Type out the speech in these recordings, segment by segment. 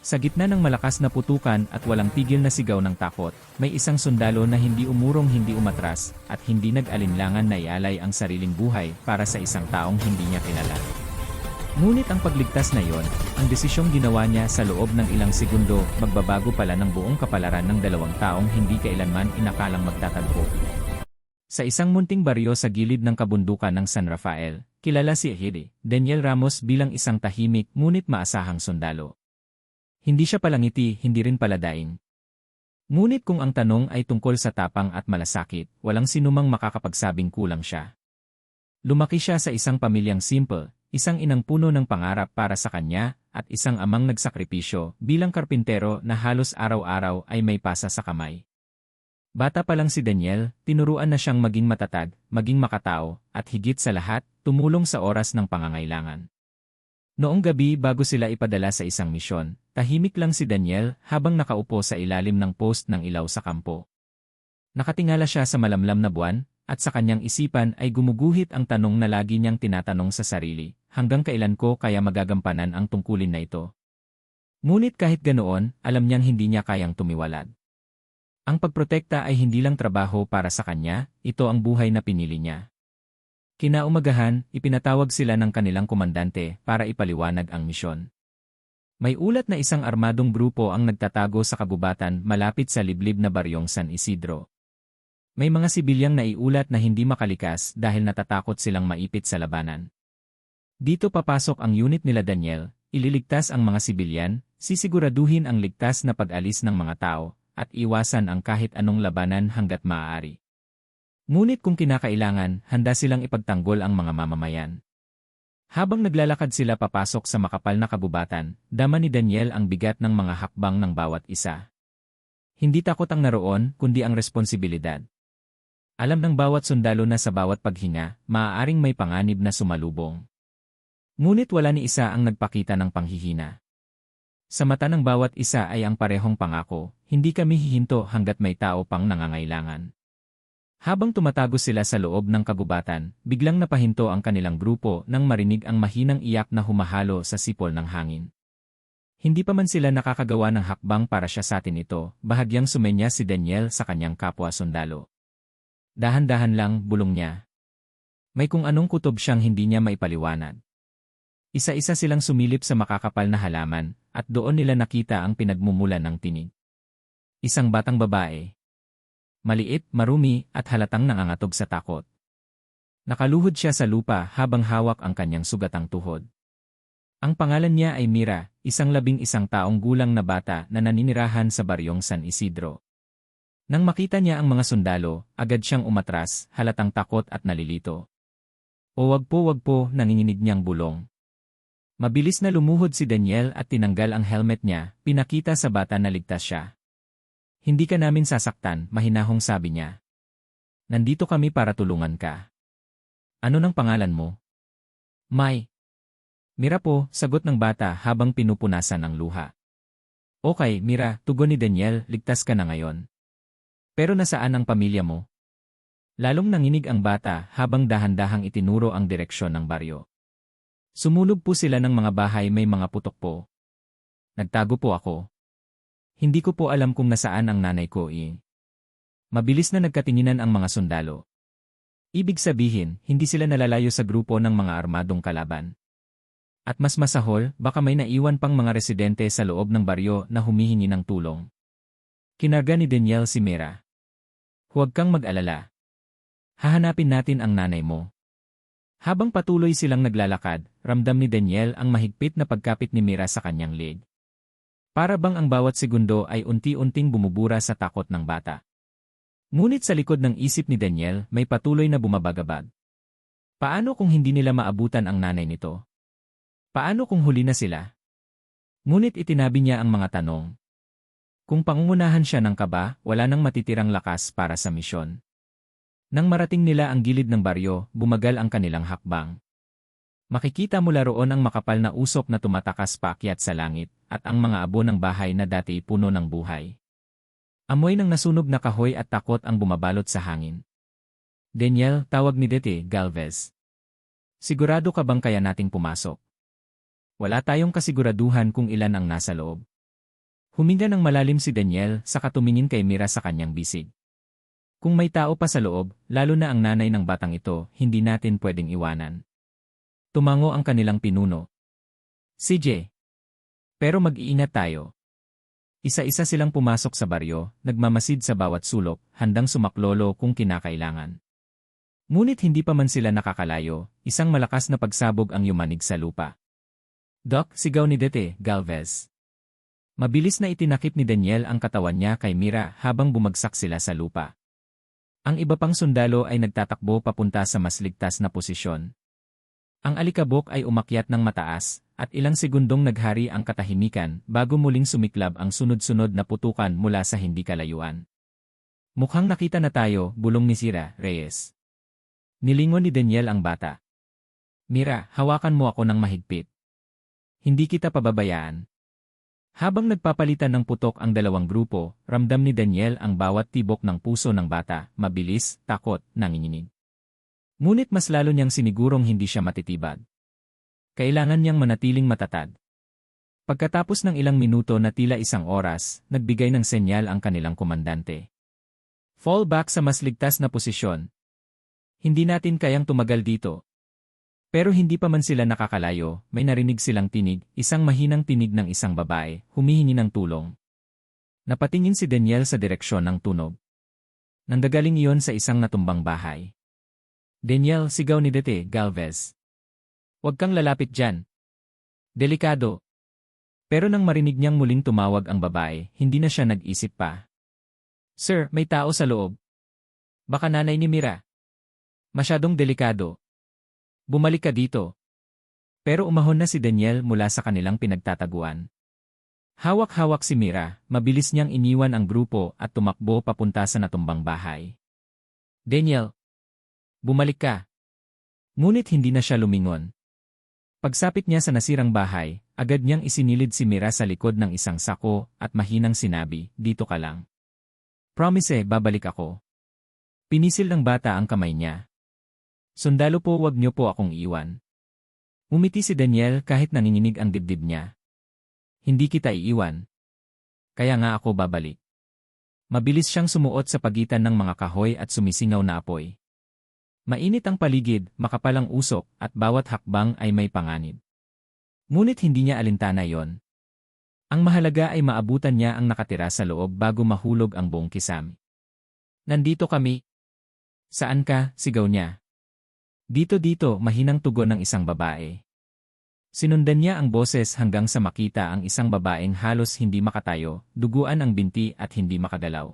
Sa gitna ng malakas na putukan at walang tigil na sigaw ng takot, may isang sundalo na hindi umurong hindi umatras, at hindi nag-alinlangan na ialay ang sariling buhay para sa isang taong hindi niya kilala. Ngunit ang pagligtas na yon, ang desisyong ginawa niya sa loob ng ilang segundo, magbabago pala ng buong kapalaran ng dalawang taong hindi kailanman inakalang magtatagpo. Sa isang munting baryo sa gilid ng kabundukan ng San Rafael, kilala si Ehide, Daniel Ramos bilang isang tahimik ngunit maasahang sundalo. Hindi siya palangiti, hindi rin paladaing. Ngunit kung ang tanong ay tungkol sa tapang at malasakit, walang sinumang makakapagsabing kulang siya. Lumaki siya sa isang pamilyang simple, isang inang puno ng pangarap para sa kanya, at isang amang nagsakripisyo bilang karpintero na halos araw-araw ay may pasa sa kamay. Bata pa lang si Daniel, tinuruan na siyang maging matatag, maging makatao, at higit sa lahat, tumulong sa oras ng pangangailangan. Noong gabi bago sila ipadala sa isang misyon, tahimik lang si Daniel habang nakaupo sa ilalim ng post ng ilaw sa kampo. Nakatingala siya sa malamlam na buwan, at sa kanyang isipan ay gumuguhit ang tanong na lagi niyang tinatanong sa sarili, hanggang kailan ko kaya magagampanan ang tungkulin na ito? Ngunit kahit ganoon, alam niyang hindi niya kayang tumiwalad. Ang pagprotekta ay hindi lang trabaho para sa kanya, ito ang buhay na pinili niya. Kinaumagahan, ipinatawag sila ng kanilang komandante para ipaliwanag ang misyon. May ulat na isang armadong grupo ang nagtatago sa kabubatan malapit sa liblib na baryong San Isidro. May mga sibilyang naiulat na hindi makalikas dahil natatakot silang maipit sa labanan. Dito papasok ang unit nila Daniel, ililigtas ang mga sibilyan, sisiguraduhin ang ligtas na pag-alis ng mga tao, at iwasan ang kahit anong labanan hanggat maaari. Ngunit kung kinakailangan, handa silang ipagtanggol ang mga mamamayan. Habang naglalakad sila papasok sa makapal na kabubatan, dama ni Daniel ang bigat ng mga hakbang ng bawat isa. Hindi takot ang naroon, kundi ang responsibilidad. Alam ng bawat sundalo na sa bawat paghinga, maaaring may panganib na sumalubong. Ngunit wala ni isa ang nagpakita ng panghihina. Sa mata ng bawat isa ay ang parehong pangako, hindi kami hihinto hanggat may tao pang nangangailangan. Habang tumatago sila sa loob ng kagubatan, biglang napahinto ang kanilang grupo nang marinig ang mahinang iyak na humahalo sa sipol ng hangin. Hindi pa man sila nakakagawa ng hakbang para siya sa atin ito, bahagyang sumenya si Daniel sa kanyang kapwa sundalo. Dahan-dahan lang, bulong niya. May kung anong kutob siyang hindi niya maipaliwanag. Isa-isa silang sumilip sa makakapal na halaman, at doon nila nakita ang pinagmumulan ng tinig. Isang batang babae, maliit, marumi, at halatang nangangatog sa takot. Nakaluhod siya sa lupa habang hawak ang kanyang sugatang tuhod. Ang pangalan niya ay Mira, isang labing isang taong gulang na bata na naninirahan sa baryong San Isidro. Nang makita niya ang mga sundalo, agad siyang umatras, halatang takot at nalilito. O wag po wag po, nanginginig niyang bulong. Mabilis na lumuhod si Daniel at tinanggal ang helmet niya, pinakita sa bata na ligtas siya. Hindi ka namin sasaktan, mahinahong sabi niya. Nandito kami para tulungan ka. Ano ng pangalan mo? May. Mira po, sagot ng bata habang pinupunasan ang luha. Okay, Mira, tugon ni Daniel, ligtas ka na ngayon. Pero nasaan ang pamilya mo? Lalong nanginig ang bata habang dahan-dahang itinuro ang direksyon ng baryo. Sumulog po sila ng mga bahay may mga putok po. Nagtago po ako. Hindi ko po alam kung nasaan ang nanay ko eh. Mabilis na nagkatinginan ang mga sundalo. Ibig sabihin, hindi sila nalalayo sa grupo ng mga armadong kalaban. At mas masahol, baka may naiwan pang mga residente sa loob ng baryo na humihingi ng tulong. Kinarga ni Daniel si Mira. Huwag kang mag-alala. Hahanapin natin ang nanay mo. Habang patuloy silang naglalakad, ramdam ni Daniel ang mahigpit na pagkapit ni Mira sa kanyang leg. Para bang ang bawat segundo ay unti-unting bumubura sa takot ng bata. Ngunit sa likod ng isip ni Daniel may patuloy na bumabagabag. Paano kung hindi nila maabutan ang nanay nito? Paano kung huli na sila? Ngunit itinabi niya ang mga tanong. Kung pangungunahan siya ng kaba, wala nang matitirang lakas para sa misyon. Nang marating nila ang gilid ng baryo, bumagal ang kanilang hakbang. Makikita mula roon ang makapal na usok na tumatakas paakyat sa langit, at ang mga abo ng bahay na dati puno ng buhay. Amoy ng nasunog na kahoy at takot ang bumabalot sa hangin. Daniel, tawag ni Dete, Galvez. Sigurado ka bang kaya nating pumasok? Wala tayong kasiguraduhan kung ilan ang nasa loob. Huminga ng malalim si Daniel sa katumingin kay Mira sa kanyang bisig. Kung may tao pa sa loob, lalo na ang nanay ng batang ito, hindi natin pwedeng iwanan. Tumango ang kanilang pinuno. CJ. Pero mag-iingat tayo. Isa-isa silang pumasok sa baryo, nagmamasid sa bawat sulok, handang sumaklolo kung kinakailangan. Ngunit hindi pa man sila nakakalayo, isang malakas na pagsabog ang yumanig sa lupa. Doc, sigaw ni Dete, Galvez. Mabilis na itinakip ni Daniel ang katawan niya kay Mira habang bumagsak sila sa lupa. Ang iba pang sundalo ay nagtatakbo papunta sa mas ligtas na posisyon. Ang alikabok ay umakyat ng mataas, at ilang segundong naghari ang katahimikan bago muling sumiklab ang sunod-sunod na putukan mula sa hindi kalayuan. Mukhang nakita na tayo, bulong ni Sira, Reyes. Nilingon ni Daniel ang bata. Mira, hawakan mo ako ng mahigpit. Hindi kita pababayaan. Habang nagpapalitan ng putok ang dalawang grupo, ramdam ni Daniel ang bawat tibok ng puso ng bata, mabilis, takot, nanginginig. Ngunit mas lalo niyang sinigurong hindi siya matitibag. Kailangan niyang manatiling matatag. Pagkatapos ng ilang minuto na tila isang oras, nagbigay ng senyal ang kanilang komandante. Fall back sa mas ligtas na posisyon. Hindi natin kayang tumagal dito, pero hindi pa man sila nakakalayo, may narinig silang tinig, isang mahinang tinig ng isang babae, humihingi ng tulong. Napatingin si Daniel sa direksyon ng tunog. Nanggagaling iyon sa isang natumbang bahay. Daniel, sigaw ni Dete, Galvez. Huwag kang lalapit dyan. Delikado. Pero nang marinig niyang muling tumawag ang babae, hindi na siya nag-isip pa. Sir, may tao sa loob. Baka nanay ni Mira. Masyadong delikado. Bumalik ka dito. Pero umahon na si Daniel mula sa kanilang pinagtataguan. Hawak-hawak si Mira, mabilis niyang iniwan ang grupo at tumakbo papunta sa natumbang bahay. Daniel, bumalik ka. Ngunit hindi na siya lumingon. Pagsapit niya sa nasirang bahay, agad niyang isinilid si Mira sa likod ng isang sako at mahinang sinabi, dito ka lang. Promise, babalik ako. Pinisil ng bata ang kamay niya. Sundalo po wag niyo po akong iwan. Umiti si Daniel kahit nanginginig ang dibdib niya. Hindi kita iiwan. Kaya nga ako babalik. Mabilis siyang sumuot sa pagitan ng mga kahoy at sumisingaw na apoy. Mainit ang paligid, makapalang usok, at bawat hakbang ay may panganib. Ngunit hindi niya alintana yon. Ang mahalaga ay maabutan niya ang nakatira sa loob bago mahulog ang buong kisami. Nandito kami. Saan ka? Sigaw niya. Dito-dito mahinang tugon ng isang babae. Sinundan niya ang boses hanggang sa makita ang isang babaeng halos hindi makatayo, duguan ang binti at hindi makagalaw.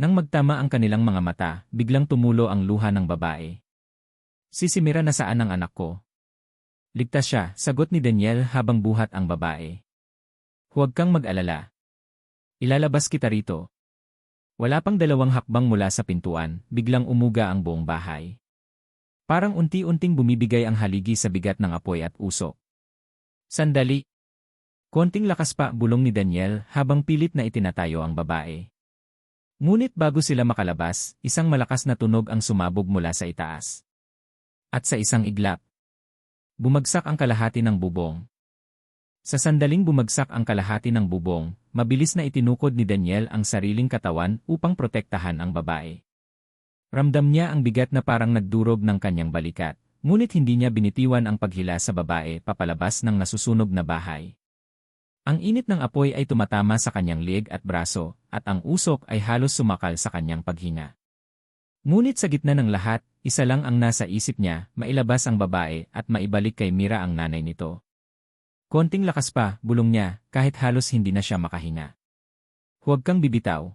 Nang magtama ang kanilang mga mata, biglang tumulo ang luha ng babae. Sisimira na saan ang anak ko? Ligtas siya, sagot ni Daniel habang buhat ang babae. Huwag kang mag-alala. Ilalabas kita rito. Wala pang dalawang hakbang mula sa pintuan, biglang umuga ang buong bahay. Parang unti-unting bumibigay ang haligi sa bigat ng apoy at usok. Sandali. Konting lakas pa bulong ni Daniel habang pilit na itinatayo ang babae. Ngunit bago sila makalabas, isang malakas na tunog ang sumabog mula sa itaas. At sa isang iglap, bumagsak ang kalahati ng bubong. Sa sandaling bumagsak ang kalahati ng bubong, mabilis na itinukod ni Daniel ang sariling katawan upang protektahan ang babae. Ramdam niya ang bigat na parang nagdurog ng kanyang balikat, ngunit hindi niya binitiwan ang paghila sa babae papalabas ng nasusunog na bahay. Ang init ng apoy ay tumatama sa kanyang leg at braso, at ang usok ay halos sumakal sa kanyang paghinga. Ngunit sa gitna ng lahat, isa lang ang nasa isip niya, mailabas ang babae at maibalik kay Mira ang nanay nito. Konting lakas pa, bulong niya, kahit halos hindi na siya makahinga. Huwag kang bibitaw.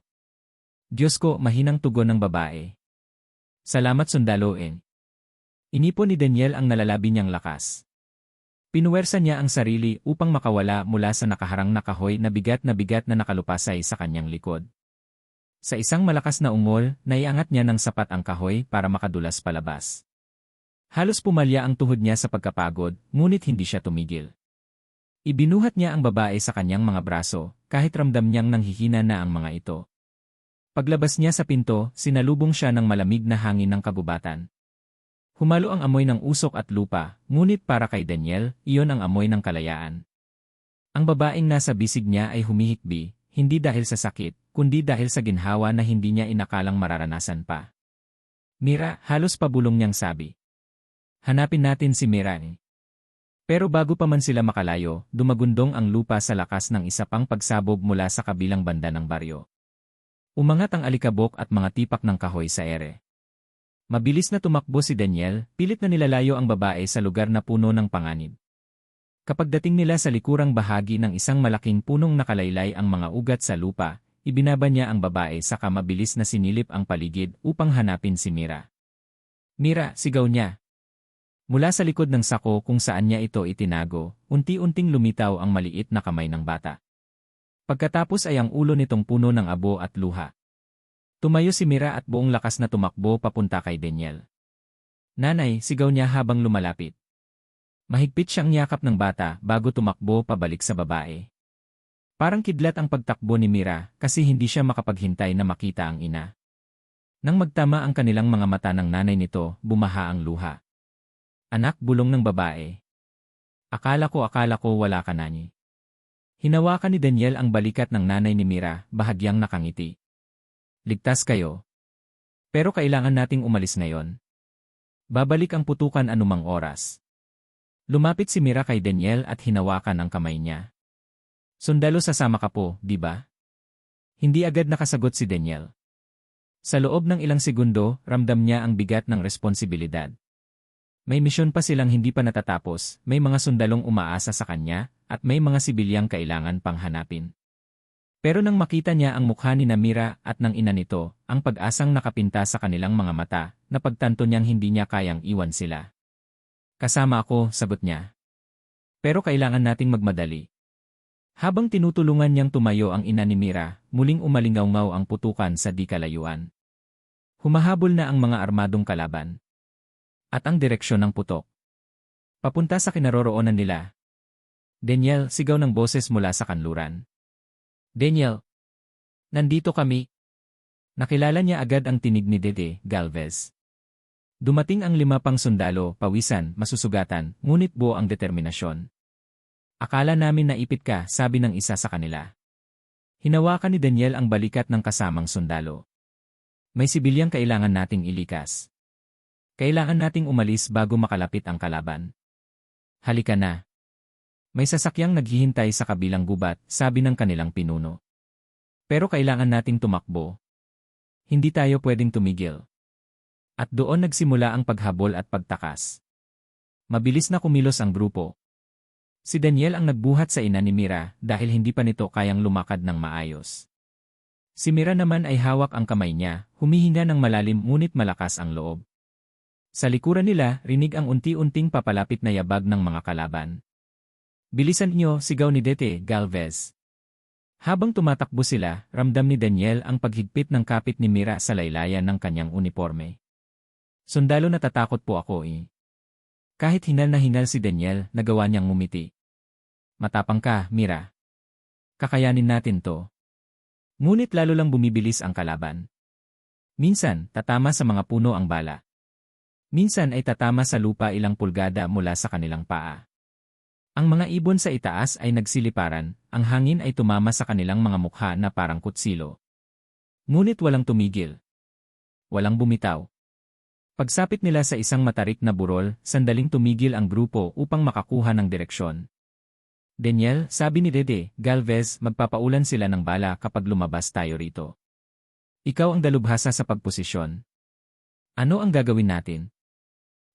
Diyos ko, mahinang tugon ng babae. Salamat sundaloin. Inipon ni Daniel ang nalalabi niyang lakas. Pinuwersa niya ang sarili upang makawala mula sa nakaharang na kahoy na bigat na bigat na nakalupasay sa kanyang likod. Sa isang malakas na ungol, naiangat niya ng sapat ang kahoy para makadulas palabas. Halos pumalya ang tuhod niya sa pagkapagod, ngunit hindi siya tumigil. Ibinuhat niya ang babae sa kanyang mga braso, kahit ramdam niyang nanghihina na ang mga ito. Paglabas niya sa pinto, sinalubong siya ng malamig na hangin ng kagubatan. Humalo ang amoy ng usok at lupa, ngunit para kay Daniel, iyon ang amoy ng kalayaan. Ang babaeng nasa bisig niya ay humihikbi, hindi dahil sa sakit, kundi dahil sa ginhawa na hindi niya inakalang mararanasan pa. Mira, halos pabulong niyang sabi. Hanapin natin si Mira. eh." Pero bago pa man sila makalayo, dumagundong ang lupa sa lakas ng isa pang pagsabog mula sa kabilang banda ng baryo. Umangat ang alikabok at mga tipak ng kahoy sa ere. Mabilis na tumakbo si Daniel, pilit na nilalayo ang babae sa lugar na puno ng panganib. Kapag dating nila sa likurang bahagi ng isang malaking punong nakalaylay ang mga ugat sa lupa, ibinaba niya ang babae saka mabilis na sinilip ang paligid upang hanapin si Mira. Mira, sigaw niya. Mula sa likod ng sako kung saan niya ito itinago, unti-unting lumitaw ang maliit na kamay ng bata. Pagkatapos ay ang ulo nitong puno ng abo at luha. Tumayo si Mira at buong lakas na tumakbo papunta kay Daniel. Nanay, sigaw niya habang lumalapit. Mahigpit siyang yakap ng bata bago tumakbo pabalik sa babae. Parang kidlat ang pagtakbo ni Mira kasi hindi siya makapaghintay na makita ang ina. Nang magtama ang kanilang mga mata ng nanay nito, bumaha ang luha. Anak bulong ng babae. Akala ko akala ko wala ka nani. Hinawakan ni Daniel ang balikat ng nanay ni Mira, bahagyang nakangiti. Ligtas kayo. Pero kailangan nating umalis ngayon. Babalik ang putukan anumang oras. Lumapit si Mira kay Daniel at hinawakan ang kamay niya. Sundalo sasama ka po, di ba? Hindi agad nakasagot si Daniel. Sa loob ng ilang segundo, ramdam niya ang bigat ng responsibilidad. May misyon pa silang hindi pa natatapos, may mga sundalong umaasa sa kanya, at may mga sibilyang kailangan pang hanapin. Pero nang makita niya ang mukha ni Namira at ng ina nito, ang pag-asang nakapinta sa kanilang mga mata, napagtanto niyang hindi niya kayang iwan sila. Kasama ako, sagot niya. Pero kailangan nating magmadali. Habang tinutulungan niyang tumayo ang ina ni Mira, muling umalingaw ang putukan sa di kalayuan. Humahabol na ang mga armadong kalaban. At ang direksyon ng putok. Papunta sa kinaroroonan nila. Daniel, sigaw ng boses mula sa kanluran. Daniel! Nandito kami. Nakilala niya agad ang tinig ni Dede, Galvez. Dumating ang lima pang sundalo, pawisan, masusugatan, ngunit buo ang determinasyon. Akala namin naipit ka, sabi ng isa sa kanila. Hinawakan ni Daniel ang balikat ng kasamang sundalo. May sibilyang kailangan nating ilikas. Kailangan nating umalis bago makalapit ang kalaban. Halika na. May sasakyang naghihintay sa kabilang gubat, sabi ng kanilang pinuno. Pero kailangan nating tumakbo. Hindi tayo pwedeng tumigil. At doon nagsimula ang paghabol at pagtakas. Mabilis na kumilos ang grupo. Si Daniel ang nagbuhat sa ina ni Mira dahil hindi pa nito kayang lumakad ng maayos. Si Mira naman ay hawak ang kamay niya, humihinga ng malalim ngunit malakas ang loob. Sa likuran nila, rinig ang unti-unting papalapit na yabag ng mga kalaban. Bilisan niyo, sigaw ni Dete, Galvez. Habang tumatakbo sila, ramdam ni Daniel ang paghigpit ng kapit ni Mira sa laylayan ng kanyang uniforme. Sundalo natatakot po ako eh. Kahit hinal na hinal si Daniel, nagawa niyang ngumiti. Matapang ka, Mira. Kakayanin natin to. Ngunit lalo lang bumibilis ang kalaban. Minsan, tatama sa mga puno ang bala. Minsan ay tatama sa lupa ilang pulgada mula sa kanilang paa. Ang mga ibon sa itaas ay nagsiliparan, ang hangin ay tumama sa kanilang mga mukha na parang kutsilo. Ngunit walang tumigil. Walang bumitaw. Pagsapit nila sa isang matarik na burol, sandaling tumigil ang grupo upang makakuha ng direksyon. Daniel, sabi ni Dede, Galvez, magpapaulan sila ng bala kapag lumabas tayo rito. Ikaw ang dalubhasa sa pagposisyon. Ano ang gagawin natin?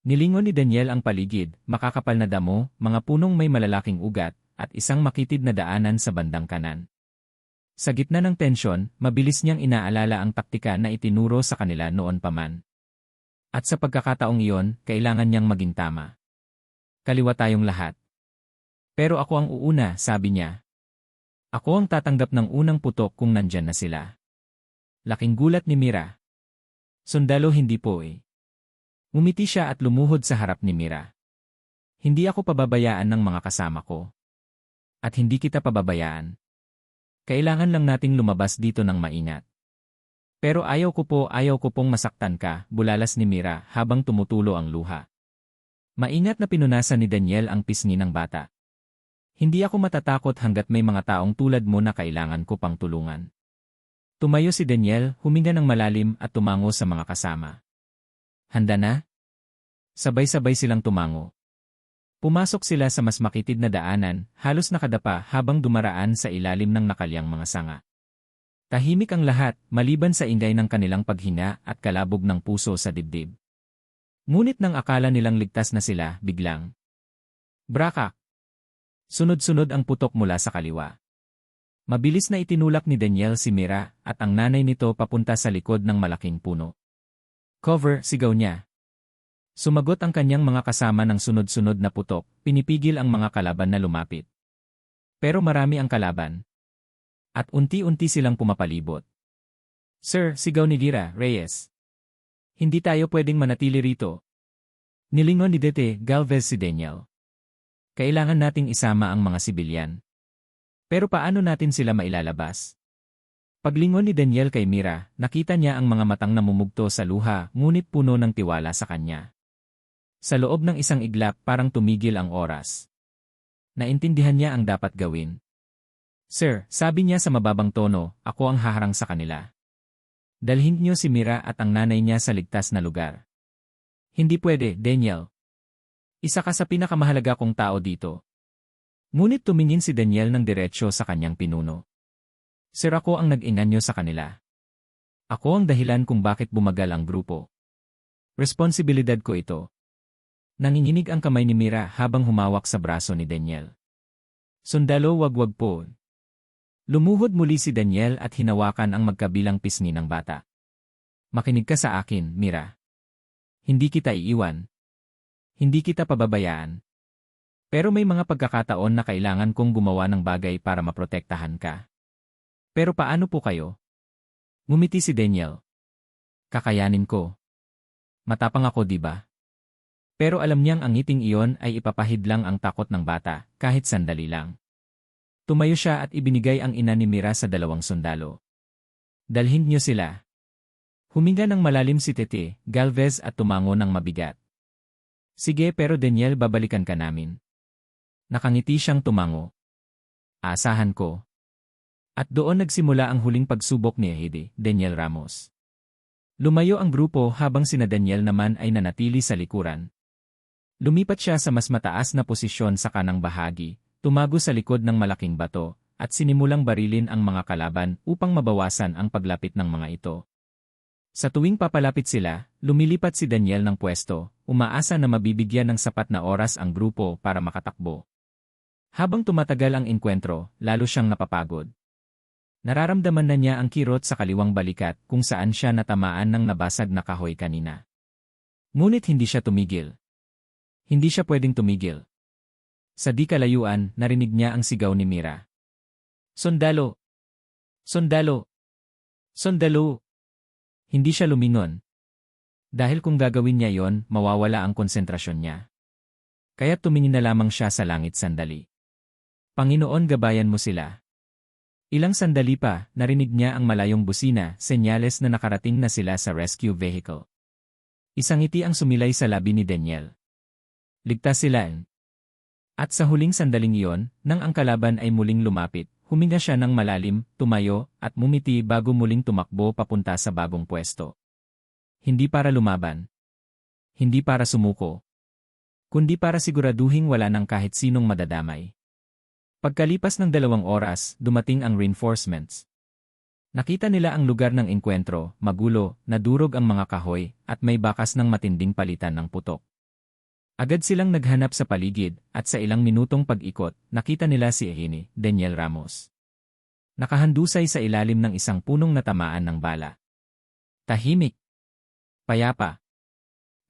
Nilingon ni Daniel ang paligid, makakapal na damo, mga punong may malalaking ugat, at isang makitid na daanan sa bandang kanan. Sa gitna ng tensyon, mabilis niyang inaalala ang taktika na itinuro sa kanila noon pa man. At sa pagkakataong iyon, kailangan niyang maging tama. Kaliwa tayong lahat. Pero ako ang uuna, sabi niya. Ako ang tatanggap ng unang putok kung nandyan na sila. Laking gulat ni Mira. Sundalo hindi po eh. Umiti siya at lumuhod sa harap ni Mira. Hindi ako pababayaan ng mga kasama ko. At hindi kita pababayaan. Kailangan lang nating lumabas dito ng maingat. Pero ayaw ko po ayaw ko pong masaktan ka, bulalas ni Mira habang tumutulo ang luha. Maingat na pinunasan ni Daniel ang pisngi ng bata. Hindi ako matatakot hanggat may mga taong tulad mo na kailangan ko pang tulungan. Tumayo si Daniel, huminga ng malalim at tumango sa mga kasama. Handa na? Sabay-sabay silang tumango. Pumasok sila sa mas makitid na daanan, halos nakadapa habang dumaraan sa ilalim ng nakalyang mga sanga. Tahimik ang lahat, maliban sa ingay ng kanilang paghinga at kalabog ng puso sa dibdib. Ngunit nang akala nilang ligtas na sila, biglang. Brakak! Sunod-sunod ang putok mula sa kaliwa. Mabilis na itinulak ni Daniel si Mira at ang nanay nito papunta sa likod ng malaking puno. Cover, sigaw niya. Sumagot ang kanyang mga kasama ng sunod-sunod na putok, pinipigil ang mga kalaban na lumapit. Pero marami ang kalaban. At unti-unti silang pumapalibot. Sir, sigaw ni Gira, Reyes. Hindi tayo pwedeng manatili rito. Nilingon ni Dete Galvez si Daniel. Kailangan nating isama ang mga sibilyan. Pero paano natin sila mailalabas? Paglingon ni Daniel kay Mira, nakita niya ang mga matang namumugto sa luha ngunit puno ng tiwala sa kanya. Sa loob ng isang iglap parang tumigil ang oras. Naintindihan niya ang dapat gawin. Sir, sabi niya sa mababang tono, ako ang haharang sa kanila. Dalhin niyo si Mira at ang nanay niya sa ligtas na lugar. Hindi pwede, Daniel. Isa ka sa pinakamahalaga kong tao dito. Ngunit tumingin si Daniel ng diretsyo sa kanyang pinuno. Sir ako ang nag-inganyo sa kanila. Ako ang dahilan kung bakit bumagal ang grupo. Responsibilidad ko ito. Nanginginig ang kamay ni Mira habang humawak sa braso ni Daniel. Sundalo wag-wag po. Lumuhod muli si Daniel at hinawakan ang magkabilang pisngi ng bata. Makinig ka sa akin, Mira. Hindi kita iiwan. Hindi kita pababayaan. Pero may mga pagkakataon na kailangan kong gumawa ng bagay para maprotektahan ka. Pero paano po kayo? Ngumiti si Daniel. Kakayanin ko. Matapang ako di ba? Pero alam niyang ang ngiting iyon ay ipapahid lang ang takot ng bata, kahit sandali lang. Tumayo siya at ibinigay ang ina ni Mira sa dalawang sundalo. Dalhin niyo sila. Huminga ng malalim si Tete, Galvez at tumango ng mabigat. Sige pero Daniel babalikan ka namin. Nakangiti siyang tumango. Asahan ko. At doon nagsimula ang huling pagsubok ni Ehide, Daniel Ramos. Lumayo ang grupo habang sina Daniel naman ay nanatili sa likuran. Lumipat siya sa mas mataas na posisyon sa kanang bahagi, tumago sa likod ng malaking bato, at sinimulang barilin ang mga kalaban upang mabawasan ang paglapit ng mga ito. Sa tuwing papalapit sila, lumilipat si Daniel ng pwesto, umaasa na mabibigyan ng sapat na oras ang grupo para makatakbo. Habang tumatagal ang enkwentro, lalo siyang napapagod. Nararamdaman na niya ang kirot sa kaliwang balikat kung saan siya natamaan ng nabasag na kahoy kanina. Ngunit hindi siya tumigil. Hindi siya pwedeng tumigil. Sa di kalayuan, narinig niya ang sigaw ni Mira. Sondalo! Sondalo! Sondalo! Hindi siya lumingon. Dahil kung gagawin niya yon, mawawala ang konsentrasyon niya. Kaya tumingin na lamang siya sa langit sandali. Panginoon gabayan mo sila. Ilang sandali pa, narinig niya ang malayong busina, senyales na nakarating na sila sa rescue vehicle. Isang ngiti ang sumilay sa labi ni Daniel. Ligtas sila. At sa huling sandaling iyon, nang ang kalaban ay muling lumapit, Huminga siya ng malalim, tumayo, at mumiti bago muling tumakbo papunta sa bagong pwesto. Hindi para lumaban. Hindi para sumuko. Kundi para siguraduhing wala ng kahit sinong madadamay. Pagkalipas ng dalawang oras, dumating ang reinforcements. Nakita nila ang lugar ng enkwentro, magulo, nadurog ang mga kahoy, at may bakas ng matinding palitan ng putok. Agad silang naghanap sa paligid at sa ilang minutong pag-ikot, nakita nila si Ehini, Daniel Ramos. Nakahandusay sa ilalim ng isang punong natamaan ng bala. Tahimik. Payapa.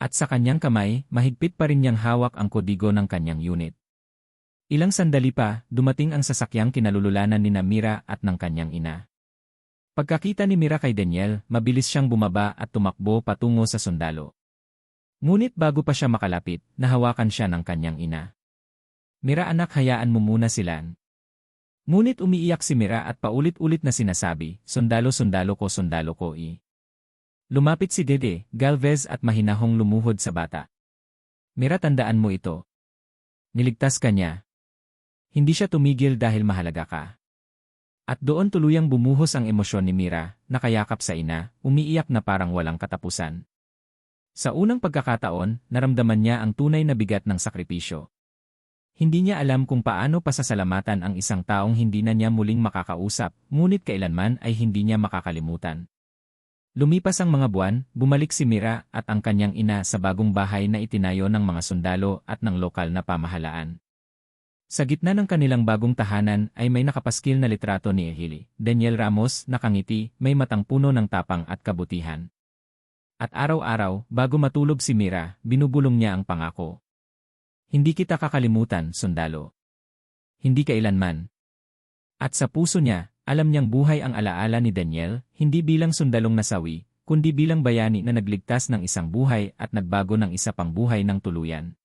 At sa kanyang kamay, mahigpit pa rin niyang hawak ang kodigo ng kanyang unit. Ilang sandali pa, dumating ang sasakyang kinalululanan ni Namira at ng kanyang ina. Pagkakita ni Mira kay Daniel, mabilis siyang bumaba at tumakbo patungo sa sundalo. Ngunit bago pa siya makalapit, nahawakan siya ng kanyang ina. Mira anak hayaan mo muna silan. Ngunit umiiyak si Mira at paulit-ulit na sinasabi, sundalo-sundalo ko sundalo ko i. Lumapit si Dede, Galvez at mahinahong lumuhod sa bata. Mira tandaan mo ito. Niligtas ka niya. Hindi siya tumigil dahil mahalaga ka. At doon tuluyang bumuhos ang emosyon ni Mira, nakayakap sa ina, umiiyak na parang walang katapusan. Sa unang pagkakataon, naramdaman niya ang tunay na bigat ng sakripisyo. Hindi niya alam kung paano pasasalamatan ang isang taong hindi na niya muling makakausap, ngunit kailanman ay hindi niya makakalimutan. Lumipas ang mga buwan, bumalik si Mira at ang kanyang ina sa bagong bahay na itinayo ng mga sundalo at ng lokal na pamahalaan. Sa gitna ng kanilang bagong tahanan ay may nakapaskil na litrato ni Ehili, Daniel Ramos, nakangiti, may matang puno ng tapang at kabutihan. At araw-araw, bago matulog si Mira, binubulong niya ang pangako. Hindi kita kakalimutan, sundalo. Hindi kailanman. At sa puso niya, alam niyang buhay ang alaala ni Daniel, hindi bilang sundalong nasawi, kundi bilang bayani na nagligtas ng isang buhay at nagbago ng isa pang buhay ng tuluyan.